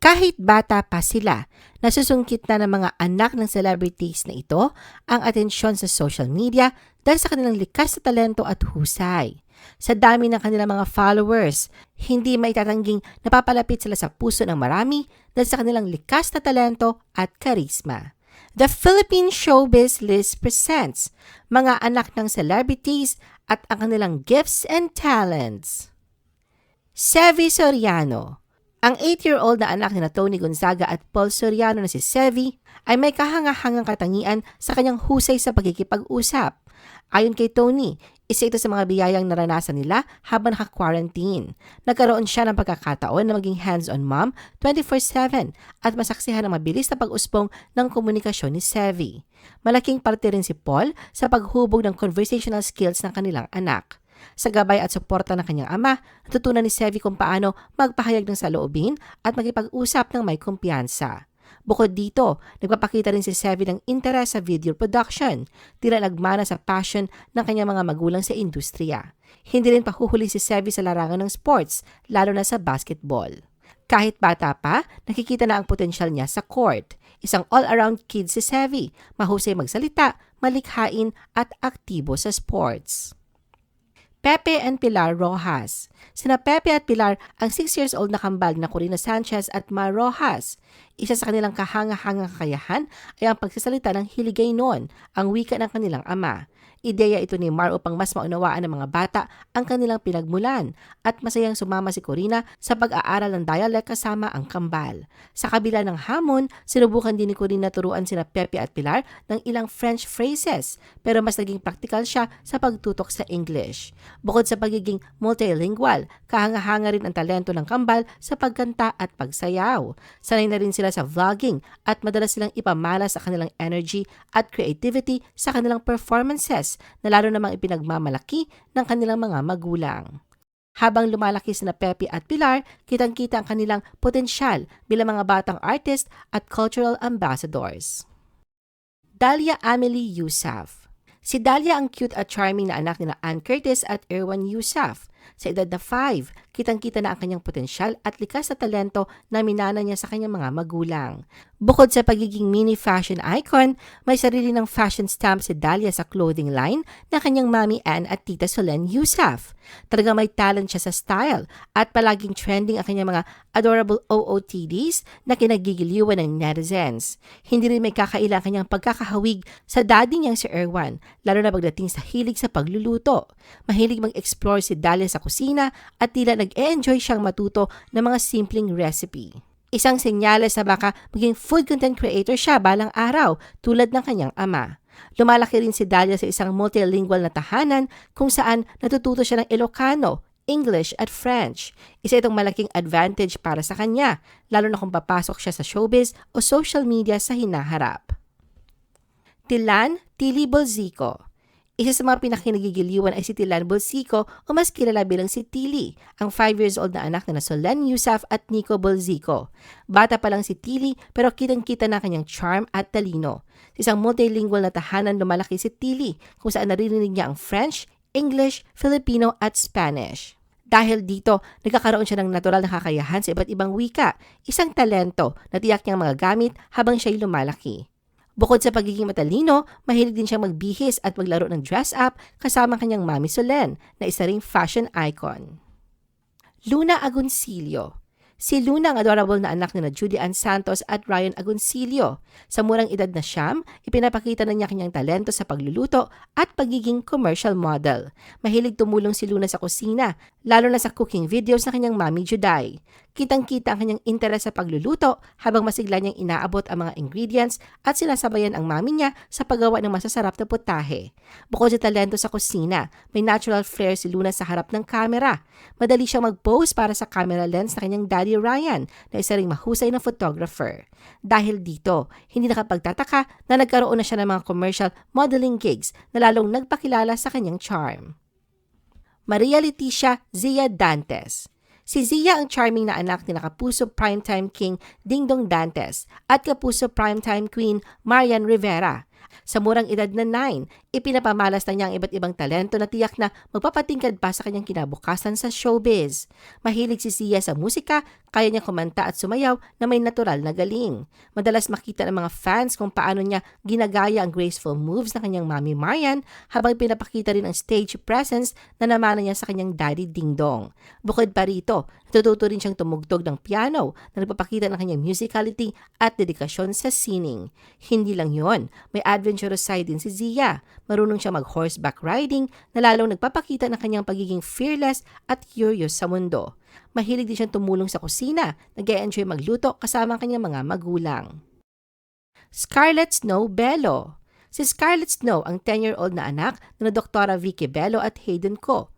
Kahit bata pa sila, nasusungkit na ng mga anak ng celebrities na ito ang atensyon sa social media dahil sa kanilang likas na talento at husay. Sa dami ng kanilang mga followers, hindi maitatangging napapalapit sila sa puso ng marami dahil sa kanilang likas na talento at karisma. The Philippine Showbiz List presents mga anak ng celebrities at ang kanilang gifts and talents. Sevi Soriano ang 8-year-old na anak ni Tony Gonzaga at Paul Soriano na si Sevi ay may kahangahangang katangian sa kanyang husay sa pagkikipag-usap. Ayon kay Tony, isa ito sa mga biyayang naranasan nila habang naka-quarantine. Nagkaroon siya ng pagkakataon na maging hands-on mom 24-7 at masaksihan ang mabilis na pag-usbong ng komunikasyon ni Sevi. Malaking parte rin si Paul sa paghubog ng conversational skills ng kanilang anak. Sa gabay at suporta ng kanyang ama, natutunan ni Sevi kung paano magpahayag ng saloobin at makipag-usap ng may kumpiyansa. Bukod dito, nagpapakita rin si Sevi ng interes sa video production, tila nagmana sa passion ng kanyang mga magulang sa industriya. Hindi rin pahuhuli si Sevi sa larangan ng sports, lalo na sa basketball. Kahit bata pa, nakikita na ang potensyal niya sa court. Isang all-around kid si Sevi, mahusay magsalita, malikhain at aktibo sa sports. Pepe and Pilar Rojas. Sina Pepe at Pilar ang 6 years old na kambal na Corina Sanchez at Ma Rojas. Isa sa kanilang kahanga-hangang kakayahan ay ang pagsasalita ng hiligay noon, ang wika ng kanilang ama. Ideya ito ni Mar upang mas maunawaan ng mga bata ang kanilang pinagmulan at masayang sumama si Corina sa pag-aaral ng dialect kasama ang kambal. Sa kabila ng hamon, sinubukan din ni Corina turuan sina Pepe at Pilar ng ilang French phrases pero mas naging praktikal siya sa pagtutok sa English. Bukod sa pagiging multilingual, kahanga-hanga rin ang talento ng kambal sa pagkanta at pagsayaw. Sanay na rin sila sa vlogging at madalas silang ipamala sa kanilang energy at creativity sa kanilang performances na lalo namang ipinagmamalaki ng kanilang mga magulang. Habang lumalaki sina Pepe at Pilar, kitang-kita ang kanilang potensyal bilang mga batang artist at cultural ambassadors. Dalia Amelie Yusuf Si Dalia ang cute at charming na anak ni Ann Curtis at Erwan Yusuf. Sa edad na 5, kitang-kita na ang kanyang potensyal at likas na talento na minana niya sa kanyang mga magulang. Bukod sa pagiging mini fashion icon, may sarili ng fashion stamp si Dahlia sa clothing line na kanyang mami Anne at tita Solen Yusuf. Talagang may talent siya sa style at palaging trending ang kanyang mga adorable OOTDs na kinagigiliwan ng netizens. Hindi rin may kakaila ang kanyang pagkakahawig sa daddy niyang si Erwan, lalo na pagdating sa hilig sa pagluluto. Mahilig mag-explore si Dahlia sa kusina at tila nag-e-enjoy siyang matuto ng mga simpleng recipe. Isang senyales na baka maging food content creator siya balang araw tulad ng kanyang ama. Lumalaki rin si Dalia sa isang multilingual na tahanan kung saan natututo siya ng Ilocano, English at French. Isa itong malaking advantage para sa kanya, lalo na kung papasok siya sa showbiz o social media sa hinaharap. Tilan Tili Bolzico isa sa mga pinakinagigiliwan ay si Tilan Bolsico o mas kilala bilang si Tili, ang 5 years old na anak na Solen Yusuf at Nico Bolzico. Bata pa lang si Tili pero kitang-kita na kanyang charm at talino. Sa isang multilingual na tahanan lumalaki si Tili kung saan naririnig niya ang French, English, Filipino at Spanish. Dahil dito, nagkakaroon siya ng natural na kakayahan sa iba't ibang wika, isang talento na tiyak niyang mga gamit habang siya'y lumalaki. Bukod sa pagiging matalino, mahilig din siyang magbihis at maglaro ng dress-up kasama kanyang mami Solen na isa ring fashion icon. Luna Agoncillo Si Luna ang adorable na anak ni na Judy Ann Santos at Ryan Agoncillo. Sa murang edad na siyam, ipinapakita na niya kanyang talento sa pagluluto at pagiging commercial model. Mahilig tumulong si Luna sa kusina, lalo na sa cooking videos ng kanyang mami Juday. Kitang-kita ang kanyang interes sa pagluluto habang masigla niyang inaabot ang mga ingredients at sinasabayan ang mami niya sa paggawa ng masasarap na putahe. Bukod sa talento sa kusina, may natural flair si Luna sa harap ng kamera. Madali siyang mag-pose para sa camera lens na kanyang daddy Ryan na isa ring mahusay na photographer. Dahil dito, hindi nakapagtataka na nagkaroon na siya ng mga commercial modeling gigs na lalong nagpakilala sa kanyang charm. Maria Leticia Zia Dantes Si Zia ang charming na anak ni Kapuso Primetime King Dingdong Dantes at Kapuso Primetime Queen Marian Rivera. Sa murang edad na 9, ipinapamalas na niya ang iba't ibang talento na tiyak na magpapatingkad pa sa kanyang kinabukasan sa showbiz. Mahilig si Sia sa musika, kaya niya kumanta at sumayaw na may natural na galing. Madalas makita ng mga fans kung paano niya ginagaya ang graceful moves ng kanyang mami Marian habang pinapakita rin ang stage presence na namana niya sa kanyang daddy Ding Dong. Bukod pa rito, natututo rin siyang tumugtog ng piano na nagpapakita ng kanyang musicality at dedikasyon sa sining. Hindi lang yon, may adventurous side din si Zia. Marunong siya mag-horseback riding na lalong nagpapakita ng kanyang pagiging fearless at curious sa mundo. Mahilig din siyang tumulong sa kusina, nag enjoy magluto kasama ang kanyang mga magulang. Scarlett Snow Bello Si Scarlett Snow ang 10-year-old na anak na Doktora Vicky Bello at Hayden Ko.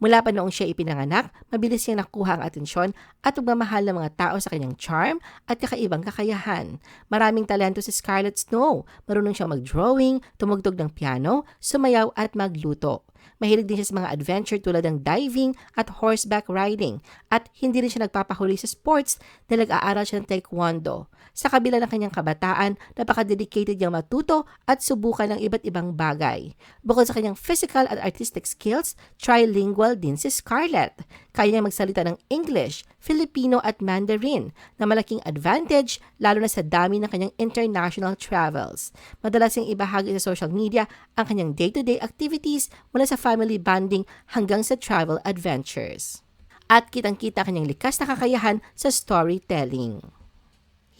Mula pa noong siya ipinanganak, mabilis niyang nakuha ang atensyon at pagmamahal ng mga tao sa kanyang charm at kakaibang kakayahan. Maraming talento si Scarlett Snow. Marunong siyang mag-drawing, tumugtog ng piano, sumayaw at magluto. Mahilig din siya sa mga adventure tulad ng diving at horseback riding at hindi rin siya nagpapahuli sa sports dahil nag-aaral siya ng taekwondo. Sa kabila ng kanyang kabataan, napaka-dedicated niyang matuto at subukan ng iba't ibang bagay. Bukod sa kanyang physical at artistic skills, trilingual din si Scarlett. Kaya niya magsalita ng English, Filipino at Mandarin na malaking advantage lalo na sa dami ng kanyang international travels. Madalas niyang ibahagi sa social media ang kanyang day-to-day activities mula sa family bonding hanggang sa travel adventures. At kitang-kita kanyang likas na kakayahan sa storytelling.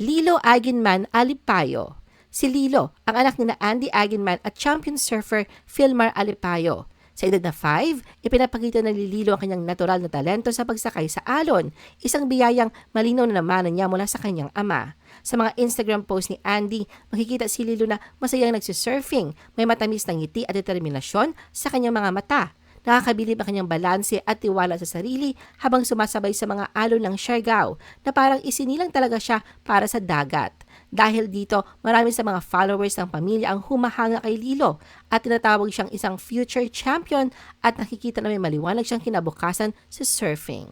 Lilo Aginman Alipayo Si Lilo, ang anak ni na Andy Aginman at champion surfer Philmar Alipayo. Sa edad na 5, ipinapakita ng Lililo ang kanyang natural na talento sa pagsakay sa alon, isang biyayang malinaw na naman niya mula sa kanyang ama. Sa mga Instagram post ni Andy, makikita si Lilo na masayang nagsisurfing, may matamis na ngiti at determinasyon sa kanyang mga mata. Nakakabilib ang kanyang balanse at tiwala sa sarili habang sumasabay sa mga alon ng Siargao na parang isinilang talaga siya para sa dagat. Dahil dito, marami sa mga followers ng pamilya ang humahanga kay Lilo at tinatawag siyang isang future champion at nakikita na may maliwanag siyang kinabukasan sa surfing.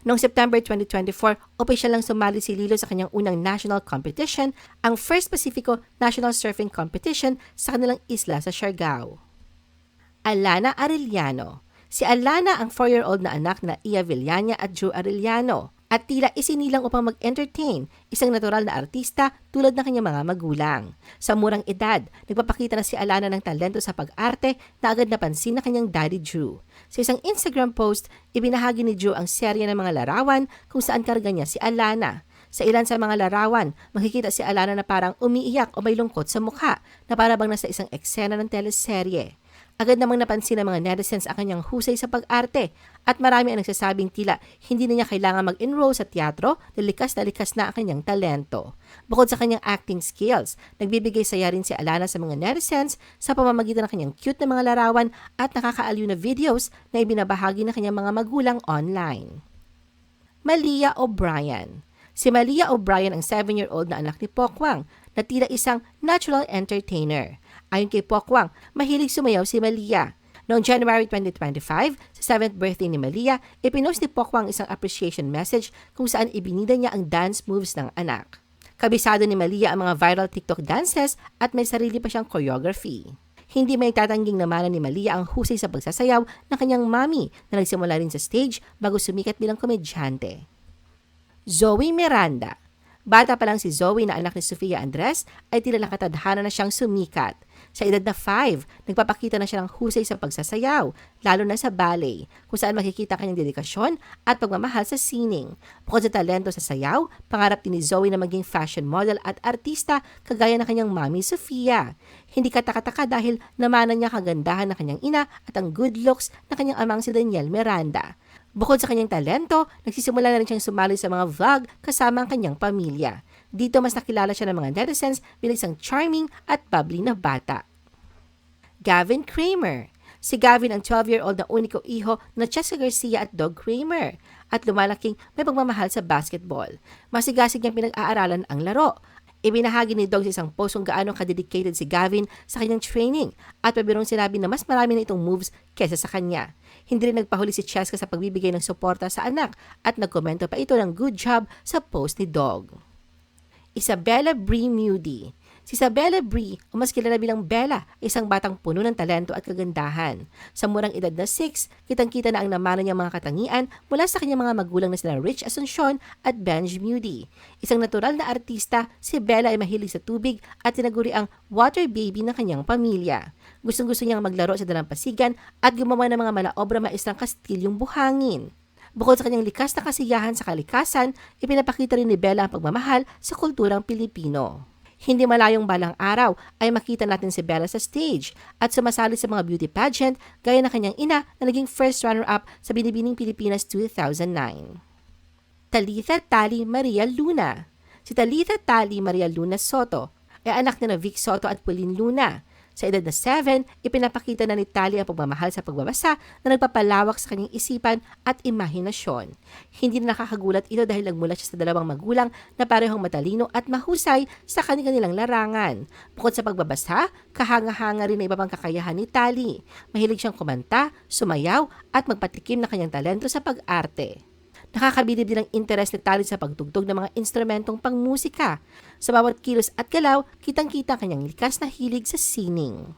Noong September 2024, opisyal lang sumali si Lilo sa kanyang unang national competition, ang First Pacifico National Surfing Competition sa kanilang isla sa Siargao. Alana Arellano Si Alana ang 4-year-old na anak na Ia Villania at Drew Arellano at tila isinilang upang mag-entertain isang natural na artista tulad ng kanyang mga magulang. Sa murang edad, nagpapakita na si Alana ng talento sa pag-arte na agad napansin na kanyang daddy Drew. Sa isang Instagram post, ibinahagi ni Drew ang serye ng mga larawan kung saan karga niya si Alana. Sa ilan sa mga larawan, makikita si Alana na parang umiiyak o may lungkot sa mukha na para bang nasa isang eksena ng teleserye. Agad namang napansin ng mga netizens ang kanyang husay sa pag-arte at marami ang nagsasabing tila hindi na niya kailangan mag-enroll sa teatro dahil likas na likas na ang kanyang talento. Bukod sa kanyang acting skills, nagbibigay saya rin si Alana sa mga netizens sa pamamagitan ng kanyang cute na mga larawan at nakakaaliw na videos na ibinabahagi ng kanyang mga magulang online. Malia O'Brien Si Malia O'Brien ang 7-year-old na anak ni Pokwang na tila isang natural entertainer. Ayon kay Pokwang, mahilig sumayaw si Malia. Noong January 2025, sa 7th birthday ni Malia, ipinost ni Pokwang isang appreciation message kung saan ibinida niya ang dance moves ng anak. Kabisado ni Malia ang mga viral TikTok dances at may sarili pa siyang choreography. Hindi may tatangging naman ni Malia ang husay sa pagsasayaw ng kanyang mami na nagsimula rin sa stage bago sumikat bilang komedyante. Zoe Miranda Bata pa lang si Zoe na anak ni Sofia Andres ay tila nakatadhana na siyang sumikat. Sa edad na 5, nagpapakita na siya ng husay sa pagsasayaw, lalo na sa ballet, kung saan makikita kanyang dedikasyon at pagmamahal sa sining. Bukod sa talento sa sayaw, pangarap din ni Zoe na maging fashion model at artista kagaya ng kanyang mami Sofia. Hindi katakataka dahil namanan niya kagandahan ng kanyang ina at ang good looks ng kanyang amang si Daniel Miranda. Bukod sa kanyang talento, nagsisimula na rin siyang sumali sa mga vlog kasama ang kanyang pamilya. Dito mas nakilala siya ng mga netizens bilang isang charming at bubbly na bata. Gavin Kramer Si Gavin ang 12-year-old na uniko iho na Cheska Garcia at Dog Kramer at lumalaking may pagmamahal sa basketball. Masigasig niyang pinag-aaralan ang laro Ibinahagi ni Dog sa isang post kung gaano ka-dedicated si Gavin sa kanyang training at pabirong sinabi na mas marami na itong moves kesa sa kanya. Hindi rin nagpahuli si Cheska sa pagbibigay ng suporta sa anak at nagkomento pa ito ng good job sa post ni Dog. Isabella Brie Moody Si Isabella Brie, o mas kilala bilang Bella, isang batang puno ng talento at kagandahan. Sa murang edad na 6, kitang-kita na ang namana niyang mga katangian mula sa kanyang mga magulang na sila Rich Asuncion at Benj Moody. Isang natural na artista, si Bella ay mahilig sa tubig at tinaguri ang water baby ng kanyang pamilya. Gustong-gusto niyang maglaro sa dalampasigan at gumawa ng mga malaobra maestrang kastilyong buhangin. Bukod sa kanyang likas na kasiyahan sa kalikasan, ipinapakita rin ni Bella ang pagmamahal sa kulturang Pilipino. Hindi malayong balang araw ay makita natin si Bella sa stage at sumasali sa mga beauty pageant gaya ng kanyang ina na naging first runner-up sa Binibining Pilipinas 2009. Talitha Tali Maria Luna Si Talitha Tali Maria Luna Soto ay anak ni na Vic Soto at Pauline Luna. Sa edad na 7, ipinapakita na ni Tali ang pagmamahal sa pagbabasa na nagpapalawak sa kanyang isipan at imahinasyon. Hindi na nakakagulat ito dahil nagmula siya sa dalawang magulang na parehong matalino at mahusay sa kanilang larangan. Bukod sa pagbabasa, kahanga-hanga rin na iba pang kakayahan ni Tali. Mahilig siyang kumanta, sumayaw at magpatikim ng kanyang talento sa pag-arte. Nakakabilib din ang interes ni Tali sa pagtugtog ng mga instrumentong pangmusika. Sa bawat kilos at galaw, kitang-kita ang kanyang likas na hilig sa sining.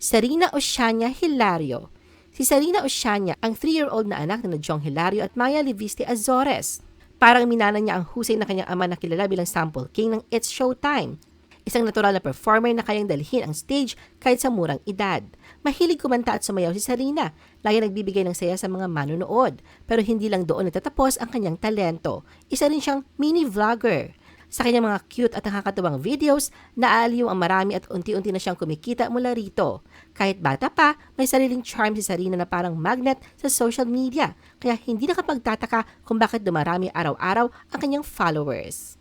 Sarina Oceania Hilario Si Sarina Oceania, ang 3-year-old na anak ni Jong Hilario at Maya Liviste Azores. Parang minana niya ang husay na kanyang ama na kilala bilang sample king ng It's Showtime. Isang natural na performer na kayang dalhin ang stage kahit sa murang edad. Mahilig kumanta at sumayaw si Sarina. Lagi nagbibigay ng saya sa mga manonood. Pero hindi lang doon natatapos ang kanyang talento. Isa rin siyang mini vlogger. Sa kanyang mga cute at nakakatuwang videos, naaaliw ang marami at unti-unti na siyang kumikita mula rito. Kahit bata pa, may sariling charm si Sarina na parang magnet sa social media. Kaya hindi nakapagtataka kung bakit dumarami araw-araw ang kanyang followers.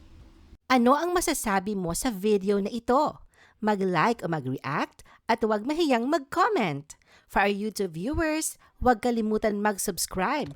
Ano ang masasabi mo sa video na ito? Mag-like o mag-react at huwag mahiyang mag-comment. For our YouTube viewers, huwag kalimutan mag-subscribe